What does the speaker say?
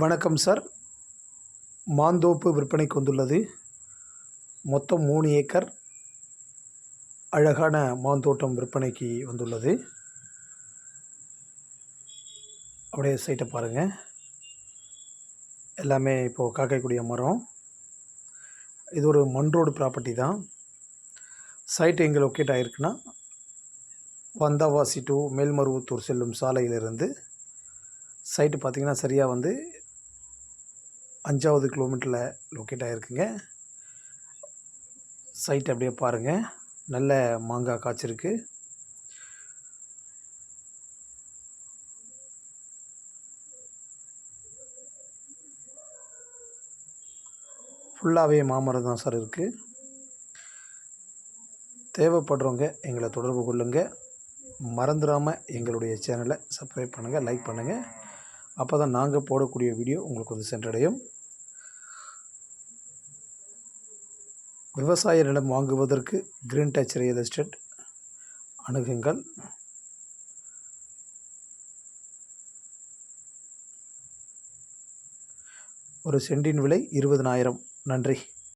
வணக்கம் சார். மாந்தோப்பு விற்பனைக்கு வந்துள்ளது. மொத்தம் மூணு ஏக்கர் அழகான மாந்தோட்டம் விற்பனைக்கு வந்துள்ளது. அப்படியே சைட்டை பாருங்கள் எல்லாமே இப்போது காக்கக்கூடிய மரம். இது ஒரு மண் ரோடு ப்ராப்பர்ட்டி தான். சைட் எங்கே லொக்கேட் ஆகிருக்குன்னா வந்தாவாசி டு மேல்மருவத்தூர் செல்லும் சாலையிலிருந்து சைட்டு பார்த்திங்கன்னா சரியாக வந்து அஞ்சாவது கிலோமீட்டரில் லொக்கேட் ஆகிருக்குங்க சைட் அப்படியே பாருங்கள் நல்ல மாங்காய் காய்ச்சிருக்கு ஃபுல்லாகவே மாமரம் தான் சார் இருக்குது தேவைப்படுறவங்க எங்களை தொடர்பு கொள்ளுங்கள் மறந்துடாமல் எங்களுடைய சேனலை சப்ஸ்கிரைப் பண்ணுங்கள் லைக் பண்ணுங்கள் அப்போ தான் நாங்கள் போடக்கூடிய வீடியோ உங்களுக்கு வந்து சென்றடையும். விவசாய நிலம் வாங்குவதற்கு கிரீன் டச் ரியல் எஸ்டேட் அணுகுங்கள். ஒரு சென்டின் விலை இருபதனாயிரம். நன்றி.